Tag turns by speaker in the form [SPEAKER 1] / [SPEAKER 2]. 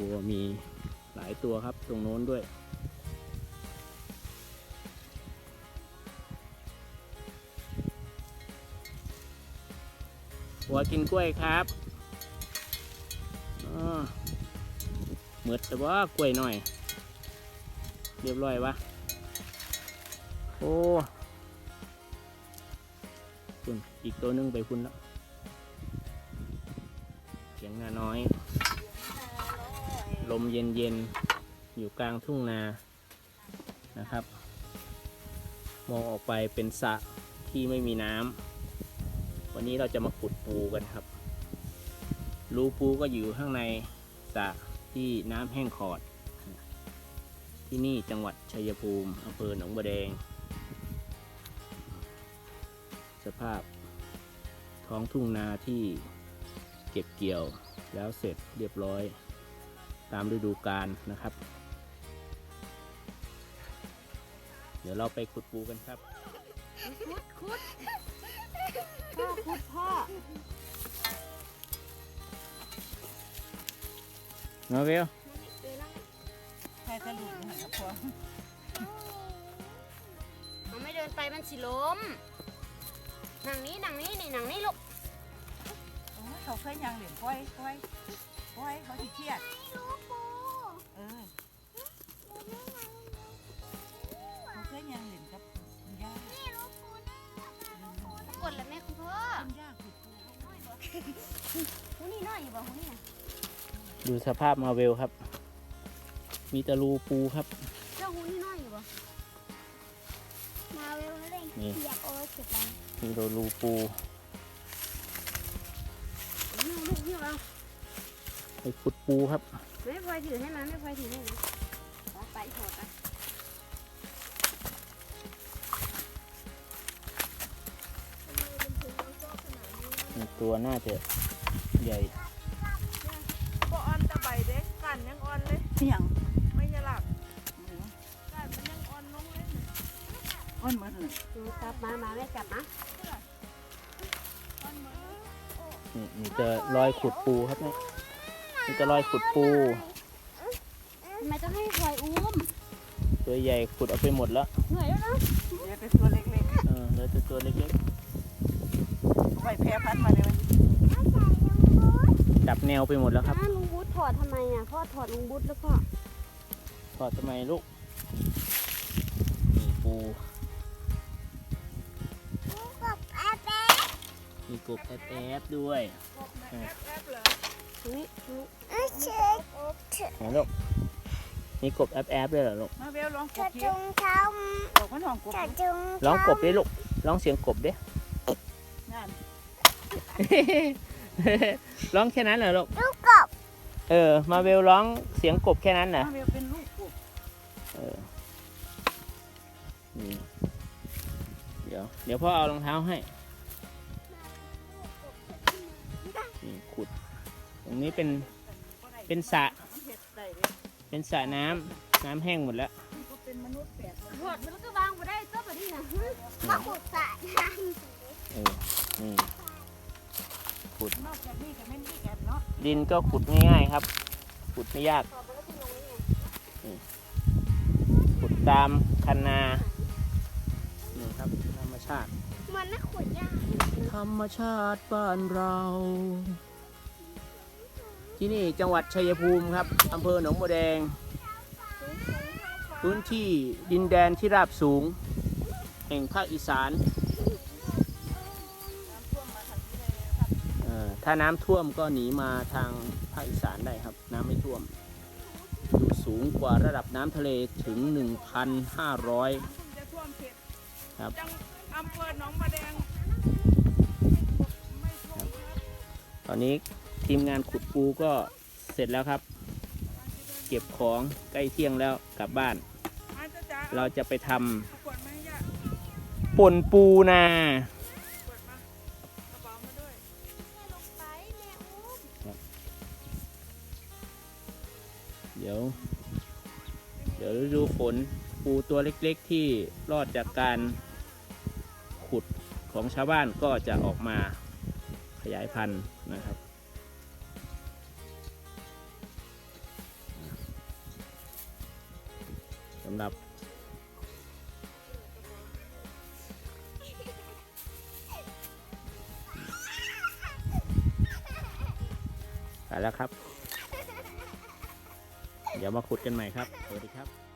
[SPEAKER 1] วัวมีหลายตัวครับตรงโน้นด้วย วัวกินกล้วยครับเหมือดแต่ว่ากล้วยหน่อย เรียบร้อยวะ โอ้คุณอีกตัวหนึงไปคุณแล้วเสียงนาน้อย ลมเย็นๆ อยู่กลางทุ่งนานะครับ มองออกไปเป็นสระที่ไม่มีน้ำวันนี้เราจะมาขุดปูกันครับ รูปูก็อยู่ข้างในสระที่น้ำแห้งขอด ที่นี่จังหวัดชัยภูมิอำเภอหนองบัวแดง สภาพท้องทุ่งนาที่เก็บเกี่ยวแล้วเสร็จเรียบร้อย ตามฤดูกาลนะครับ เดี๋ยวเราไปขุดปูกันครับ
[SPEAKER 2] คุดคุดพ่อคุดพ่อ
[SPEAKER 1] มาเวล
[SPEAKER 3] ใครจะหลุดหันกับพวง
[SPEAKER 2] มันไม่เดินไปมันสิล้มหนังนี้หนังนี้นี่หนังนี้ลูก
[SPEAKER 3] โอ้ยเขาเคยยังเหรียญก้อยก้อยก้อยเขาที่เครียด หูนี่
[SPEAKER 2] น้อยอยู่บ่หูนี่น่ะ
[SPEAKER 1] ดูสภาพมาเวลครับ มีแตะรูปูครับ
[SPEAKER 2] เจ้าหูนี่น้อยอยู่บ่
[SPEAKER 4] มาเวลเร่ง
[SPEAKER 1] นี่
[SPEAKER 4] เสียบโอ้ยเก็บไว้
[SPEAKER 1] มีแตะรูปู
[SPEAKER 2] หิ้วลูกหิ้วเอา
[SPEAKER 1] ไปขุดปูครับ
[SPEAKER 2] แม่พลอยถือให้มันแม่พลอยถือให้นะเอาไปโหดอะ
[SPEAKER 1] ตัวน่าจะใหญ่
[SPEAKER 5] บ่ออนแตะใบเด็กกันยังอ่อนเลย
[SPEAKER 3] เสียง
[SPEAKER 5] ไม่ยาหลับกันมันยังอ่อนลงเลย
[SPEAKER 3] อ้อนเหมือนเลย
[SPEAKER 2] ดูจับมา มาแม่จับนะ
[SPEAKER 1] นี่มีแต่รอยขุดปูครับเนี่ยมีแต่รอยขุดปู
[SPEAKER 2] ทำไมต้องให้พลอยอุ้ม
[SPEAKER 1] ตัวใหญ่ขุดเอาไปหมดแล้ว
[SPEAKER 2] เหนื่อยแล้วนะ
[SPEAKER 3] เดี๋ยวแต่ตัวเล็ก
[SPEAKER 1] เออเหลือแต่ตัวเล็ก
[SPEAKER 3] ๆไว้แพ ร่พันธุ์มาเลยวัน
[SPEAKER 1] ๆจับแนวไปหมดแล้วครับ
[SPEAKER 2] อ้าวลุงบุ๊ดถอดทำไมอะพ่อถอดลุงบุ๊ดแล้วพ่อ
[SPEAKER 1] ถอดทำไมลูกนี่ปู
[SPEAKER 4] กับอาเป๊ะ
[SPEAKER 1] มีกบแอบแอบๆด้วย
[SPEAKER 5] แอบแอบเหรอ
[SPEAKER 2] ตรงนี้ตรงนี้
[SPEAKER 4] เอ้ยเช็ค
[SPEAKER 1] ไหนลูกมีกบแอบแอบๆด้วยเหรอลูก
[SPEAKER 3] มาเวลลองก
[SPEAKER 4] จะ
[SPEAKER 3] บเที
[SPEAKER 4] จุ
[SPEAKER 3] ย
[SPEAKER 4] งท
[SPEAKER 3] บอกมันห้องกบำ
[SPEAKER 4] จะจุง
[SPEAKER 1] ร้องกบดิลูกร้องเสียงกบดิ
[SPEAKER 3] นั่น
[SPEAKER 1] ร้องแค่นั้นเหรอลูก
[SPEAKER 4] ลูกกบ
[SPEAKER 1] เออ มาเวลร้องเสียงกบแค่นั้นเหรอ
[SPEAKER 3] มาเวลเป็นลูกกบ
[SPEAKER 1] เออนี่เดี๋ยว เดี๋ยวพ่อเอารองเท้าให้นี่ขุด ตรงนี้เป็นเป็นสระ
[SPEAKER 3] มันเห็ดได้เลย
[SPEAKER 1] เป็นสระน้ำน้ำแห้งหมดแล้ว
[SPEAKER 3] มันก็เป็นมนุษย์แปดคน
[SPEAKER 2] ถอดมันแล้วก็วางไปได้ตัวแบบนี้นะ
[SPEAKER 4] มาขุดสระ
[SPEAKER 1] ขุด
[SPEAKER 3] นอกจากนี้ก็ไม่มีแกบเนาะ
[SPEAKER 1] ดินก็ขุดง่ายๆครับ ขุดไม่ยาก
[SPEAKER 2] ถอดมันแล้วก็ลงนี่ไง
[SPEAKER 1] ขุดตามคันนา นี่ครับธรรมชาติำ
[SPEAKER 4] มันน่าขุดยาก
[SPEAKER 1] ธรรมชาติบ้านเรา ที่นี่จังหวัดชัยภูมิครับอำเภอหนองบัวแดง พื้นที่ดินแดนที่ราบสูง แห่งภาคอีสาน ถ้าน้ำท่วมก็หนีมาทางภาคอีสานได้ครับ น้ำไม่ท่วม อยู่สูงกว่าระดับน้ำทะเลถึง 1,500
[SPEAKER 5] เพิ่งจะท่วมเขต
[SPEAKER 1] ครับ
[SPEAKER 5] จังอำเภอหนองบัวแดงไม่ท่วมครับ
[SPEAKER 1] ตอนนี้ทีมงานขุดปูก็เสร็จแล้วครับ เก็บของใกล้เที่ยงแล้วกลับบ้าน
[SPEAKER 5] อาจจะจ้า
[SPEAKER 1] เราจะไปท
[SPEAKER 5] เอาขวดมาให้ย่าำ
[SPEAKER 1] ป่นปูนา
[SPEAKER 5] เดี๋ย
[SPEAKER 1] ว เดี๋ยวดูฝนปูตัวเล็กๆที่รอดจากการขุดของชาวบ้านก็จะออกมาขยายพันธุ์นะครับ สำหรับไปแล้วครับ เดี๋ยวมาขุดกันใหม่ครับ สวัสดีครับ